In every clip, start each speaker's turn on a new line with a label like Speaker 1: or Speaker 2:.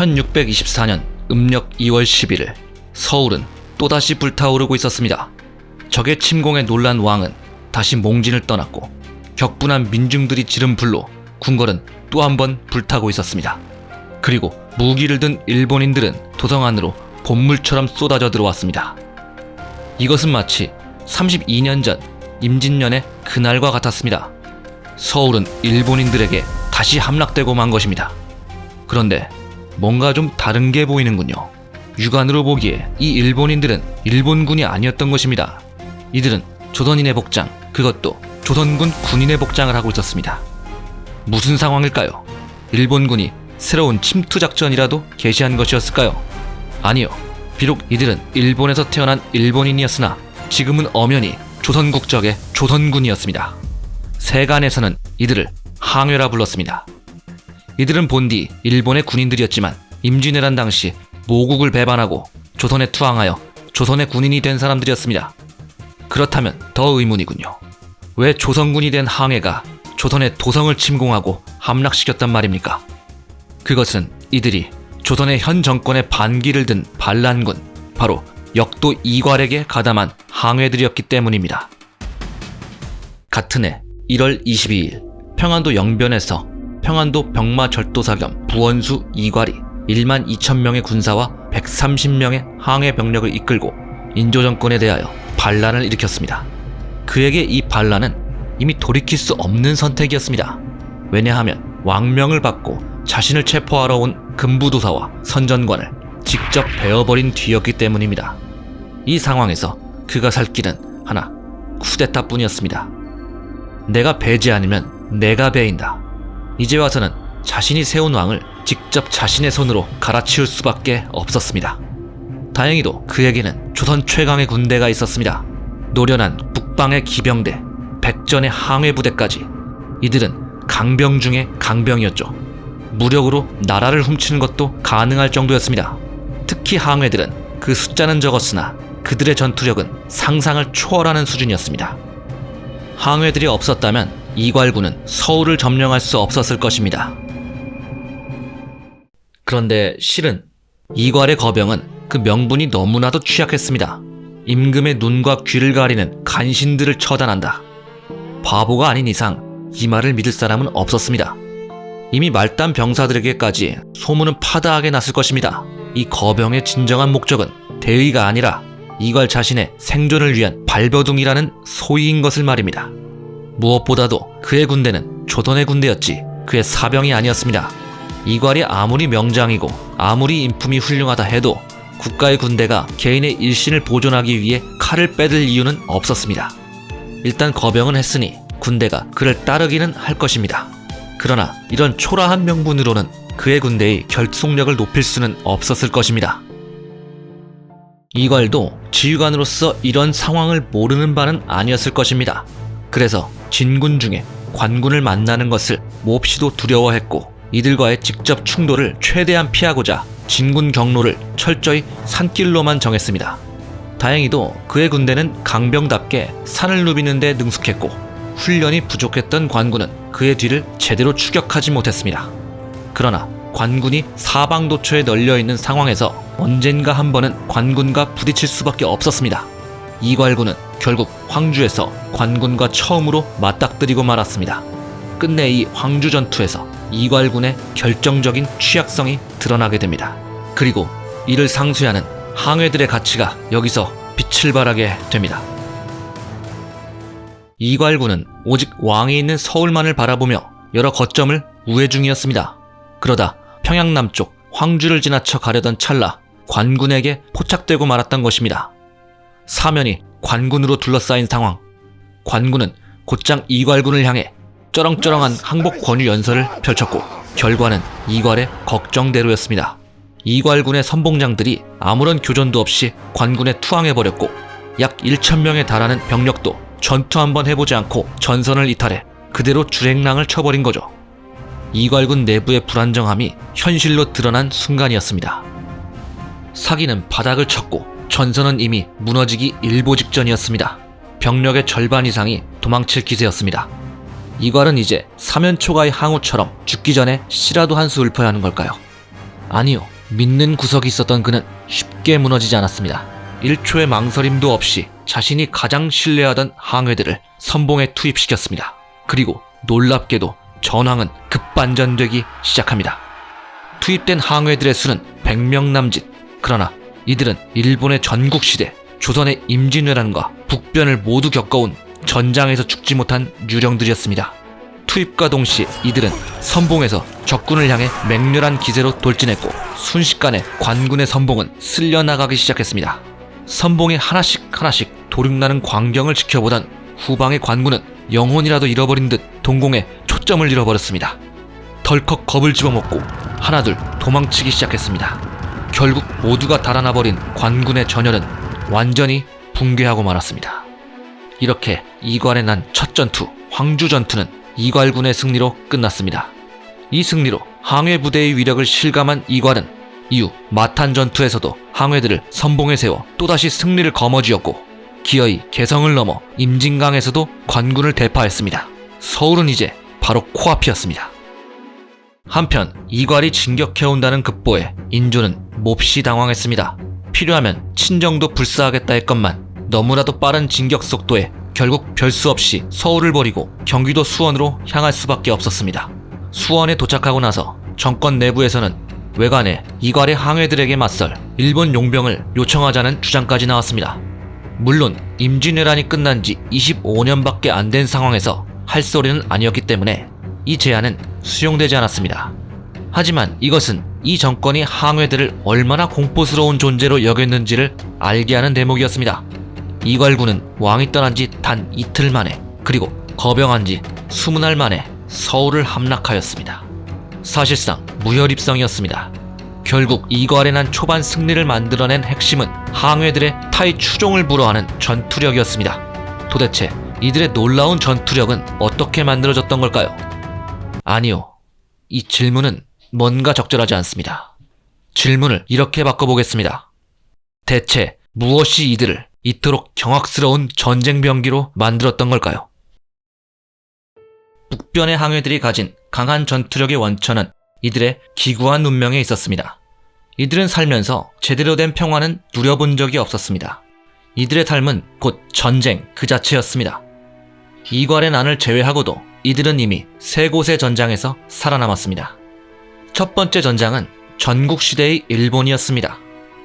Speaker 1: 1624년 음력 2월 11일 서울은 또다시 불타오르고 있었습니다. 적의 침공에 놀란 왕은 다시 몽진을 떠났고 격분한 민중들이 지른 불로 궁궐은 또 한 번 불타고 있었습니다. 그리고 무기를 든 일본인들은 도성 안으로 본물처럼 쏟아져 들어왔습니다. 이것은 마치 32년 전 임진년의 그날과 같았습니다. 서울은 일본인들에게 다시 함락되고 만 것입니다. 그런데 뭔가 좀 다른 게 보이는군요. 육안으로 보기에 이 일본인들은 일본군이 아니었던 것입니다. 이들은 조선인의 복장, 그것도 조선군 군인의 복장을 하고 있었습니다. 무슨 상황일까요? 일본군이 새로운 침투 작전이라도 개시한 것이었을까요? 아니요. 비록 이들은 일본에서 태어난 일본인이었으나 지금은 엄연히 조선 국적의 조선군이었습니다. 세간에서는 이들을 항회라 불렀습니다. 이들은 본디 일본의 군인들이었지만 임진왜란 당시 모국을 배반하고 조선에 투항하여 조선의 군인이 된 사람들이었습니다. 그렇다면 더 의문이군요. 왜 조선군이 된 항해가 조선의 도성을 침공하고 함락시켰단 말입니까? 그것은 이들이 조선의 현 정권의 반기를 든 반란군, 바로 역도 이괄에게 가담한 항해들이었기 때문입니다. 같은 해 1월 22일 평안도 영변에서 평안도 병마절도사 겸 부원수 이괄이 1만 2천 명의 군사와 130명의 항해 병력을 이끌고 인조 정권에 대하여 반란을 일으켰습니다. 그에게 이 반란은 이미 돌이킬 수 없는 선택이었습니다. 왜냐하면 왕명을 받고 자신을 체포하러 온 금부도사와 선전관을 직접 베어버린 뒤였기 때문입니다. 이 상황에서 그가 살 길은 하나, 쿠데타뿐이었습니다. 내가 배지 않으면 내가 배인다. 이제 와서는 자신이 세운 왕을 직접 자신의 손으로 갈아치울 수밖에 없었습니다. 다행히도 그에게는 조선 최강의 군대가 있었습니다. 노련한 북방의 기병대, 백전의 항해부대까지 이들은 강병 중의 강병이었죠. 무력으로 나라를 훔치는 것도 가능할 정도였습니다. 특히 항해들은 그 숫자는 적었으나 그들의 전투력은 상상을 초월하는 수준이었습니다. 항해들이 없었다면 이괄군은 서울을 점령할 수 없었을 것입니다. 그런데 실은 이괄의 거병은 그 명분이 너무나도 취약했습니다. 임금의 눈과 귀를 가리는 간신들을 처단한다. 바보가 아닌 이상 이 말을 믿을 사람은 없었습니다. 이미 말단 병사들에게까지 소문은 파다하게 났을 것입니다. 이 거병의 진정한 목적은 대의가 아니라 이괄 자신의 생존을 위한 발버둥이라는 소위인 것을 말입니다. 무엇보다도 그의 군대는 조선의 군대였지 그의 사병이 아니었습니다. 이괄이 아무리 명장이고 아무리 인품이 훌륭하다 해도 국가의 군대가 개인의 일신을 보존하기 위해 칼을 빼들 이유는 없었습니다. 일단 거병은 했으니 군대가 그를 따르기는 할 것입니다. 그러나 이런 초라한 명분으로는 그의 군대의 결속력을 높일 수는 없었을 것입니다. 이괄도 지휘관으로서 이런 상황을 모르는 바는 아니었을 것입니다. 그래서 진군 중에 관군을 만나는 것을 몹시도 두려워했고 이들과의 직접 충돌을 최대한 피하고자 진군 경로를 철저히 산길로만 정했습니다. 다행히도 그의 군대는 강병답게 산을 누비는 데 능숙했고 훈련이 부족했던 관군은 그의 뒤를 제대로 추격하지 못했습니다. 그러나 관군이 사방도처에 널려 있는 상황에서 언젠가 한 번은 관군과 부딪힐 수밖에 없었습니다. 이괄군은 결국 황주에서 관군과 처음으로 맞닥뜨리고 말았습니다. 끝내 이 황주 전투에서 이괄군의 결정적인 취약성이 드러나게 됩니다. 그리고 이를 상쇄하는 항해들의 가치가 여기서 빛을 발하게 됩니다. 이괄군은 오직 왕이 있는 서울만을 바라보며 여러 거점을 우회 중이었습니다. 그러다 평양 남쪽 황주를 지나쳐 가려던 찰나 관군에게 포착되고 말았던 것입니다. 사면이 관군으로 둘러싸인 상황. 관군은 곧장 이괄군을 향해 쩌렁쩌렁한 항복 권유 연설을 펼쳤고 결과는 이괄의 걱정대로였습니다. 이괄군의 선봉장들이 아무런 교전도 없이 관군에 투항해버렸고 약 1천명에 달하는 병력도 전투 한번 해보지 않고 전선을 이탈해 그대로 주행랑을 쳐버린 거죠. 이괄군 내부의 불안정함이 현실로 드러난 순간이었습니다. 사기는 바닥을 쳤고 전선은 이미 무너지기 일보 직전이었습니다. 병력의 절반 이상이 도망칠 기세였습니다. 이괄은 이제 사면초가의 항우처럼 죽기 전에 씨라도 한 수 읊어야 하는 걸까요? 아니요. 믿는 구석이 있었던 그는 쉽게 무너지지 않았습니다. 1초의 망설임도 없이 자신이 가장 신뢰하던 항해들을 선봉에 투입시켰습니다. 그리고 놀랍게도 전황은 급반전되기 시작합니다. 투입된 항해들의 수는 100명 남짓. 그러나 이들은 일본의 전국시대, 조선의 임진왜란과 북변을 모두 겪어온 전장에서 죽지 못한 유령들이었습니다. 투입과 동시에 이들은 선봉에서 적군을 향해 맹렬한 기세로 돌진했고 순식간에 관군의 선봉은 쓸려나가기 시작했습니다. 선봉이 하나씩 하나씩 도륙나는 광경을 지켜보던 후방의 관군은 영혼이라도 잃어버린 듯 동공에 초점을 잃어버렸습니다. 덜컥 겁을 집어먹고 하나둘 도망치기 시작했습니다. 결국 모두가 달아나 버린 관군의 전열은 완전히 붕괴하고 말았습니다. 이렇게 이괄에 난첫 전투 황주 전투는 이괄군의 승리로 끝났습니다. 이 승리로 항해 부대의 위력을 실감한 이괄은 이후 마탄 전투에서도 항해들을 선봉에 세워 또다시 승리를 거머쥐었고 기어이 개성을 넘어 임진강에서도 관군을 대파했습니다. 서울은 이제 바로 코앞이었습니다. 한편 이괄이 진격해온다는 급보에 인조는 몹시 당황했습니다. 필요하면 친정도 불사하겠다 했건만 너무나도 빠른 진격 속도에 결국 별수 없이 서울을 버리고 경기도 수원으로 향할 수밖에 없었습니다. 수원에 도착하고 나서 정권 내부에서는 외관에 이괄의 항해들에게 맞설 일본 용병을 요청하자는 주장까지 나왔습니다. 물론 임진왜란이 끝난 지 25년밖에 안 된 상황에서 할 소리는 아니었기 때문에 이 제안은 수용되지 않았습니다. 하지만 이것은 이 정권이 항해들을 얼마나 공포스러운 존재로 여겼는지를 알게 하는 대목이었습니다. 이괄군은 왕이 떠난 지 단 이틀 만에 그리고 거병한 지 20날 만에 서울을 함락하였습니다. 사실상 무혈입성이었습니다. 결국 이괄에 난 초반 승리를 만들어낸 핵심은 항해들의 타이 추종을 불허하는 전투력이었습니다. 도대체 이들의 놀라운 전투력은 어떻게 만들어졌던 걸까요? 아니요. 이 질문은 뭔가 적절하지 않습니다. 질문을 이렇게 바꿔보겠습니다. 대체 무엇이 이들을 이토록 경악스러운 전쟁 병기로 만들었던 걸까요? 북변의 항해들이 가진 강한 전투력의 원천은 이들의 기구한 운명에 있었습니다. 이들은 살면서 제대로 된 평화는 누려본 적이 없었습니다. 이들의 삶은 곧 전쟁 그 자체였습니다. 이괄의 난을 제외하고도 이들은 이미 세 곳의 전장에서 살아남았습니다. 첫 번째 전장은 전국시대의 일본이었습니다.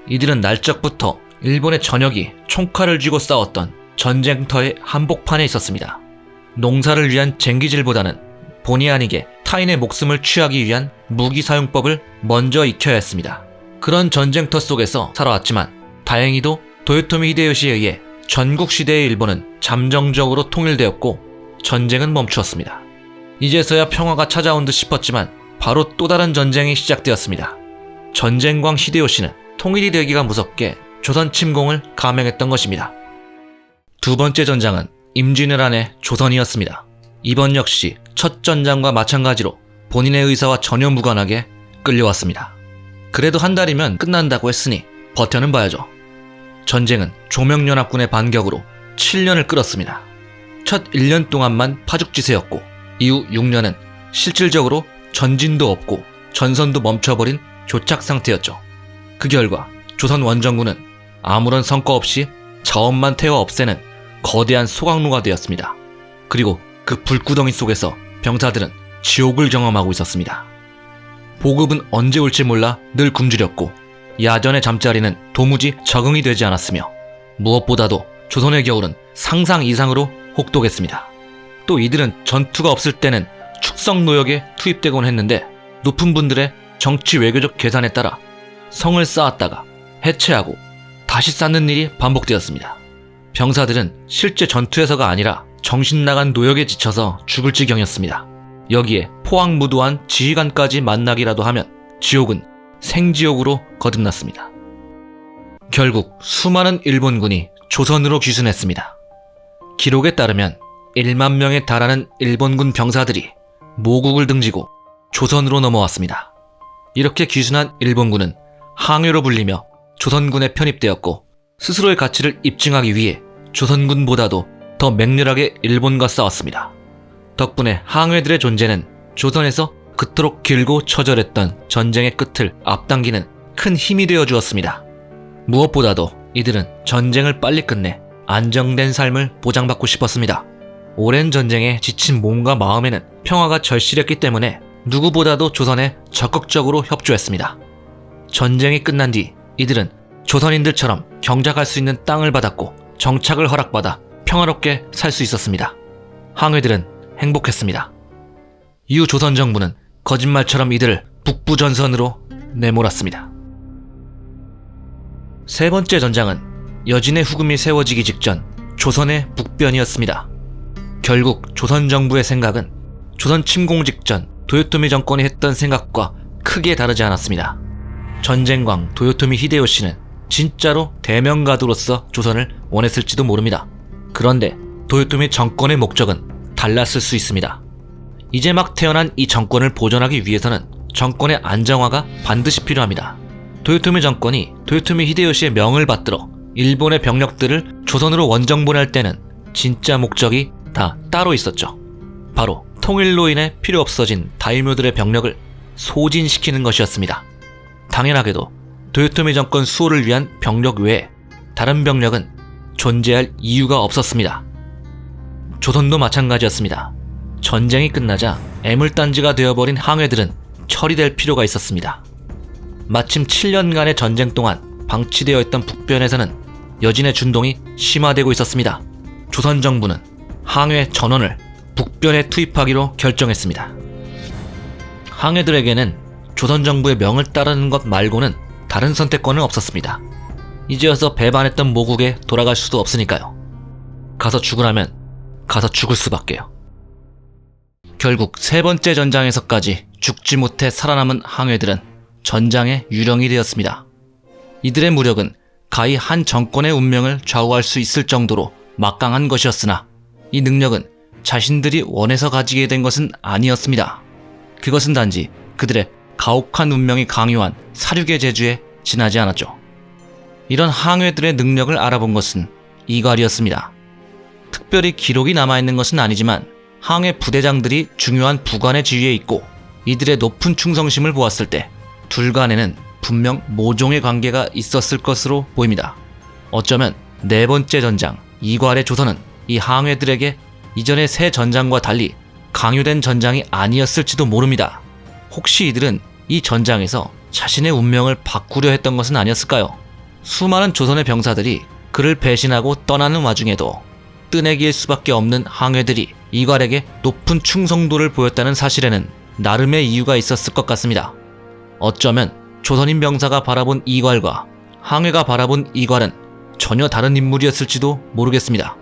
Speaker 1: 이들은 날적부터 일본의 전역이 총칼을 쥐고 싸웠던 전쟁터의 한복판에 있었습니다. 농사를 위한 쟁기질보다는 본의 아니게 타인의 목숨을 취하기 위한 무기 사용법을 먼저 익혀야 했습니다. 그런 전쟁터 속에서 살아왔지만 다행히도 도요토미 히데요시에 의해 전국 시대의 일본은 잠정적으로 통일되었고 전쟁은 멈추었습니다. 이제서야 평화가 찾아온 듯 싶었지만 바로 또 다른 전쟁이 시작되었습니다. 전쟁광 히데요시는 통일이 되기가 무섭게 조선 침공을 감행했던 것입니다. 두 번째 전장은 임진왜란의 조선이었습니다. 이번 역시 첫 전장과 마찬가지로 본인의 의사와 전혀 무관하게 끌려왔습니다. 그래도 한 달이면 끝난다고 했으니 버텨는 봐야죠. 전쟁은 조명연합군의 반격으로 7년을 끌었습니다. 첫 1년 동안만 파죽지세였고 이후 6년은 실질적으로 전진도 없고 전선도 멈춰버린 교착 상태였죠. 그 결과 조선 원정군은 아무런 성과 없이 자원만 태워 없애는 거대한 소각로가 되었습니다. 그리고 그 불구덩이 속에서 병사들은 지옥을 경험하고 있었습니다. 보급은 언제 올지 몰라 늘 굶주렸고 야전의 잠자리는 도무지 적응이 되지 않았으며 무엇보다도 조선의 겨울은 상상 이상으로 혹독했습니다. 또 이들은 전투가 없을 때는 축성 노역에 투입되곤 했는데 높은 분들의 정치 외교적 계산에 따라 성을 쌓았다가 해체하고 다시 쌓는 일이 반복되었습니다. 병사들은 실제 전투에서가 아니라 정신 나간 노역에 지쳐서 죽을 지경이었습니다. 여기에 포항무도한 지휘관까지 만나기라도 하면 지옥은 생지옥으로 거듭났습니다. 결국 수많은 일본군이 조선으로 귀순했습니다. 기록에 따르면 1만 명에 달하는 일본군 병사들이 모국을 등지고 조선으로 넘어왔습니다. 이렇게 귀순한 일본군은 항해로 불리며 조선군에 편입되었고 스스로의 가치를 입증하기 위해 조선군보다도 더 맹렬하게 일본과 싸웠습니다. 덕분에 항해들의 존재는 조선에서 그토록 길고 처절했던 전쟁의 끝을 앞당기는 큰 힘이 되어 주었습니다. 무엇보다도 이들은 전쟁을 빨리 끝내 안정된 삶을 보장받고 싶었습니다. 오랜 전쟁에 지친 몸과 마음에는 평화가 절실했기 때문에 누구보다도 조선에 적극적으로 협조했습니다. 전쟁이 끝난 뒤 이들은 조선인들처럼 경작할 수 있는 땅을 받았고 정착을 허락받아 평화롭게 살 수 있었습니다. 항해들은 행복했습니다. 이후 조선 정부는 거짓말처럼 이들을 북부 전선으로 내몰았습니다. 세 번째 전장은 여진의 후금이 세워지기 직전 조선의 북변이었습니다. 결국 조선 정부의 생각은 조선 침공 직전 도요토미 정권이 했던 생각과 크게 다르지 않았습니다. 전쟁광 도요토미 히데요시는 진짜로 대명가도로서 조선을 원했을지도 모릅니다. 그런데 도요토미 정권의 목적은 달랐을 수 있습니다. 이제 막 태어난 이 정권을 보존하기 위해서는 정권의 안정화가 반드시 필요합니다. 도요토미 정권이 도요토미 히데요시의 명을 받들어 일본의 병력들을 조선으로 원정 보낼 때는 진짜 목적이 다 따로 있었죠. 바로 통일로 인해 필요 없어진 다이묘들의 병력을 소진시키는 것이었습니다. 당연하게도 도요토미 정권 수호를 위한 병력 외에 다른 병력은 존재할 이유가 없었습니다. 조선도 마찬가지였습니다. 전쟁이 끝나자 애물단지가 되어버린 항해들은 처리될 필요가 있었습니다. 마침 7년간의 전쟁 동안 방치되어 있던 북변에서는 여진의 준동이 심화되고 있었습니다. 조선 정부는 항해 전원을 북변에 투입하기로 결정했습니다. 항해들에게는 조선 정부의 명을 따르는 것 말고는 다른 선택권은 없었습니다. 이제와서 배반했던 모국에 돌아갈 수도 없으니까요. 가서 죽으라면 가서 죽을 수밖에요. 결국 세 번째 전장에서까지 죽지 못해 살아남은 항해들은 전장의 유령이 되었습니다. 이들의 무력은 가히 한 정권의 운명을 좌우할 수 있을 정도로 막강한 것이었으나 이 능력은 자신들이 원해서 가지게 된 것은 아니었습니다. 그것은 단지 그들의 가혹한 운명이 강요한 사륙의 재주에 지나지 않았죠. 이런 항해들의 능력을 알아본 것은 이괄이었습니다. 특별히 기록이 남아있는 것은 아니지만 항해 부대장들이 중요한 부관의 지위에 있고 이들의 높은 충성심을 보았을 때 둘 간에는 분명 모종의 관계가 있었을 것으로 보입니다. 어쩌면 네 번째 전장 이괄의 조선은 이 항해들에게 이전의 새 전장과 달리 강요된 전장이 아니었을지도 모릅니다. 혹시 이들은 이 전장에서 자신의 운명을 바꾸려 했던 것은 아니었을까요? 수많은 조선의 병사들이 그를 배신하고 떠나는 와중에도 뜨내기일 수밖에 없는 항해들이 이괄에게 높은 충성도를 보였다는 사실에는 나름의 이유가 있었을 것 같습니다. 어쩌면 조선인 병사가 바라본 이괄과 항해가 바라본 이괄은 전혀 다른 인물이었을지도 모르겠습니다.